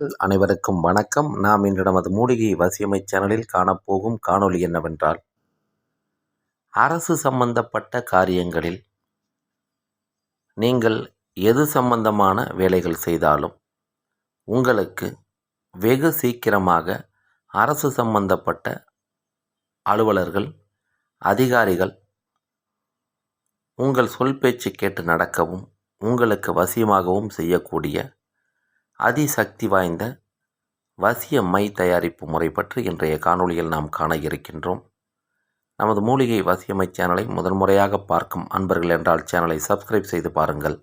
அனைவருக்கும் வணக்கம். நாம் இன்று நமது மூலிகை வசியமை சேனலில் காணப்போகும் காணொளி என்னவென்றால் அரசு சம்பந்தப்பட்ட காரியங்களில் நீங்கள் எது சம்பந்தமான வேலைகள் செய்தாலும் உங்களுக்கு வெகு சீக்கிரமாக அரசு சம்பந்தப்பட்ட அலுவலர்கள் அதிகாரிகள் உங்கள் சொல் பேச்சு கேட்டு நடக்கவும் உங்களுக்கு வசியமாகவும் செய்யக்கூடிய அதிசக்தி வாய்ந்த வசிய மை தயாரிப்பு முறை பற்றி இன்றைய காணொளியில் நாம் காண இருக்கின்றோம். நமது மூலிகை வசியமை சேனலை முதன்முறையாக பார்க்கும் அன்பர்கள் என்றால் சேனலை சப்ஸ்கிரைப் செய்து பாருங்கள்.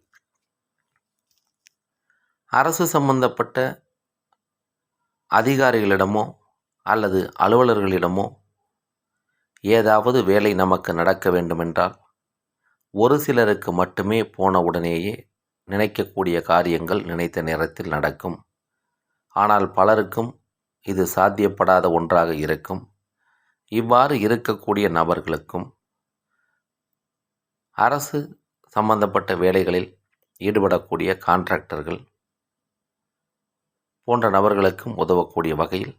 அரசு சம்பந்தப்பட்ட அதிகாரிகளிடமோ அல்லது அலுவலர்களிடமோ ஏதாவது வேலை நமக்கு நடக்க வேண்டுமென்றால் ஒரு சிலருக்கு மட்டுமே போன உடனேயே நினைக்கக்கூடிய காரியங்கள் நினைத்த நேரத்தில் நடக்கும். ஆனால் பலருக்கும் இது சாத்தியப்படாத ஒன்றாக இருக்கும். இவ்வாறு இருக்கக்கூடிய நபர்களுக்கும் அரசு சம்பந்தப்பட்ட வேலைகளில் ஈடுபடக்கூடிய கான்ட்ராக்டர்கள் போன்ற நபர்களுக்கும் உதவக்கூடிய வகையில்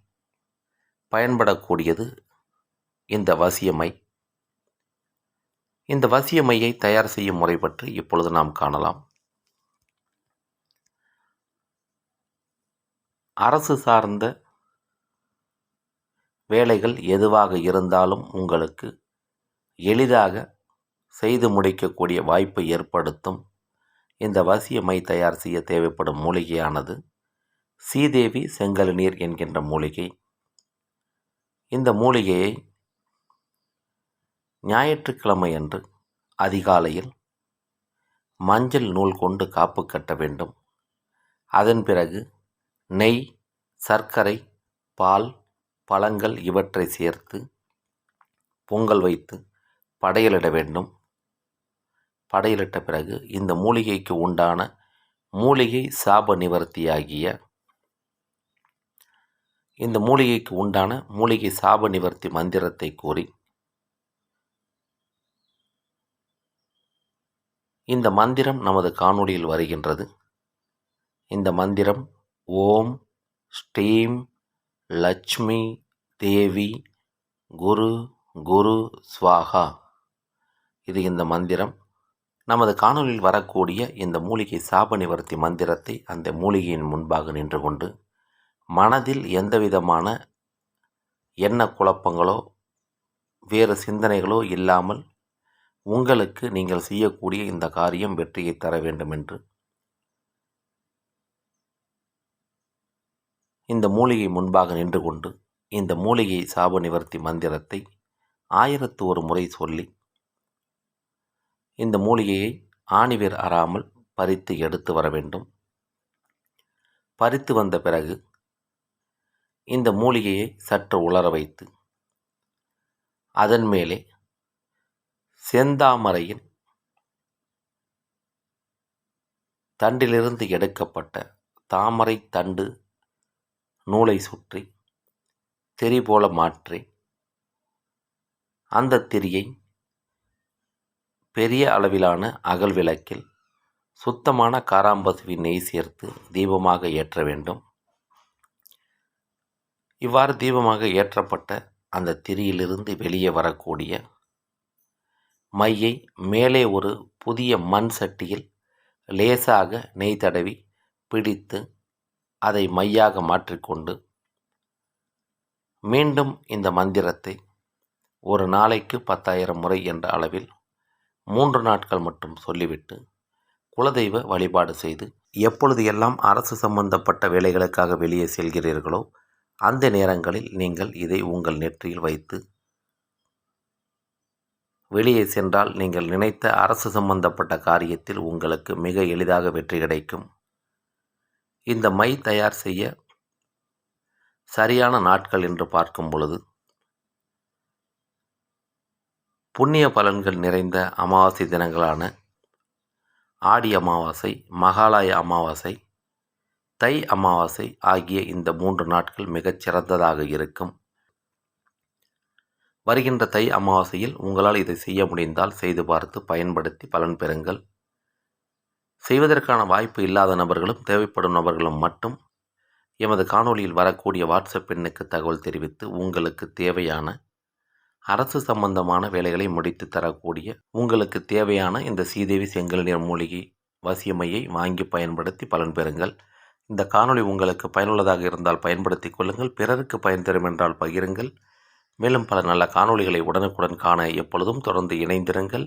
பயன்படக்கூடியது இந்த வசியமை. இந்த வசியமையை தயார் செய்யும் முறை பற்றி இப்பொழுது நாம் காணலாம். அரசு சார்ந்த வேலைகள் எதுவாக இருந்தாலும் உங்களுக்கு எளிதாக செய்து முடிக்கக்கூடிய வாய்ப்பை ஏற்படுத்தும். இந்த வசியமை தயார் செய்ய தேவைப்படும் மூலிகையானது சீதேவி செங்கல் நீர் என்கின்ற மூலிகை. இந்த மூலிகையை ஞாயிற்றுக்கிழமை அன்று அதிகாலையில் மஞ்சள் நூல் கொண்டு காப்பு கட்ட வேண்டும். அதன் பிறகு நெய் சர்க்கரை பால் பழங்கள் இவற்றை சேர்த்து பொங்கல் வைத்து படையலிட வேண்டும். படையலிட்ட பிறகு இந்த மூலிகைக்கு உண்டான மூலிகை சாப நிவர்த்தியாகிய இந்த மூலிகைக்கு உண்டான மூலிகை சாப நிவர்த்தி மந்திரத்தை கூறி இந்த மந்திரம் நமது காணொளியில் வருகின்றது. இந்த மந்திரம் ஓம் ஸ்ரீம் லட்சுமி தேவி குரு குரு ஸ்வாகா. இது இந்த மந்திரம். நமது காணொலியில் வரக்கூடிய இந்த மூலிகை சாப நிவர்த்தி மந்திரத்தை அந்த மூலிகையின் முன்பாக நின்று கொண்டு மனதில் எந்தவிதமான எண்ண குழப்பங்களோ வேறு சிந்தனைகளோ இல்லாமல் உங்களுக்கு நீங்கள் செய்யக்கூடிய இந்த காரியம் வெற்றியை தர வேண்டும் என்று இந்த மூலிகை முன்பாக நின்று கொண்டு இந்த மூலிகை சாப நிவர்த்தி மந்திரத்தை ஆயிரத்து ஒரு முறை சொல்லி இந்த மூலிகையை ஆணிவேர் அறாமல் பறித்து எடுத்து வர வேண்டும். பறித்து வந்த பிறகு இந்த மூலிகையை சற்று உலர வைத்து அதன் மேலே செந்தாமரையின் தண்டிலிருந்து எடுக்கப்பட்ட தாமரை தண்டு நூலை சுற்றி திரி போல மாற்றி அந்த திரியை பெரிய அளவிலான அகல் விளக்கில் சுத்தமான காராம்பசுவி நெய் சேர்த்து தீபமாக ஏற்ற வேண்டும். இவ்வாறு தீபமாக ஏற்றப்பட்ட அந்த திரியிலிருந்து வெளியே வரக்கூடிய மையை மேலே ஒரு புதிய மண் சட்டியில் லேசாக நெய் தடவி பிடித்து அதை மையாக மாற்றிக்கொண்டு மீண்டும் இந்த மந்திரத்தை ஒரு நாளைக்கு பத்தாயிரம் முறை என்ற அளவில் மூன்று நாட்கள் மட்டும் சொல்லிவிட்டு குலதெய்வ வழிபாடு செய்து எப்பொழுது எல்லாம் அரசு சம்பந்தப்பட்ட வேலைகளுக்காக வெளியே செல்கிறீர்களோ அந்த நேரங்களில் நீங்கள் இதை உங்கள் நெற்றியில் வைத்து வெளியே சென்றால் நீங்கள் நினைத்த அரசு சம்பந்தப்பட்ட காரியத்தில் உங்களுக்கு மிக எளிதாக வெற்றி கிடைக்கும். இந்த மை தயார் செய்ய சரியான நாட்கள் என்று பார்க்கும் பொழுது புண்ணிய பலன்கள் நிறைந்த அமாவாசை தினங்களான ஆடி அமாவாசை மகாலய அமாவாசை தை அமாவாசை ஆகிய இந்த மூன்று நாட்கள் மிகச் சிறந்ததாக இருக்கும். வருகின்ற தை அமாவாசையில் உங்களால் இதை செய்ய முடிந்தால் செய்து பார்த்து பயன்படுத்தி பலன் பெறுங்கள். செய்வதற்கான வாய்ப்பு இல்லாத நபர்களும் தேவைப்படும் நபர்களும் மட்டும் எமது காணொளியில் வரக்கூடிய வாட்ஸ்அப் எண்ணுக்கு தகவல் தெரிவித்து உங்களுக்கு தேவையான அரசு சம்பந்தமான வேலைகளை முடித்து தரக்கூடிய உங்களுக்கு தேவையான இந்த சீதேவி செங்கல் நீர் மூலிகை வசியமையை வாங்கி பயன்படுத்தி பலன் பெறுங்கள். இந்த காணொளி உங்களுக்கு பயனுள்ளதாக இருந்தால் பயன்படுத்திக் கொள்ளுங்கள். பிறருக்கு பயன் தரும் என்றால் பகிருங்கள். மேலும் பல நல்ல காணொளிகளை உடனுக்குடன் காண எப்பொழுதும் தொடர்ந்து இணைந்திருங்கள்.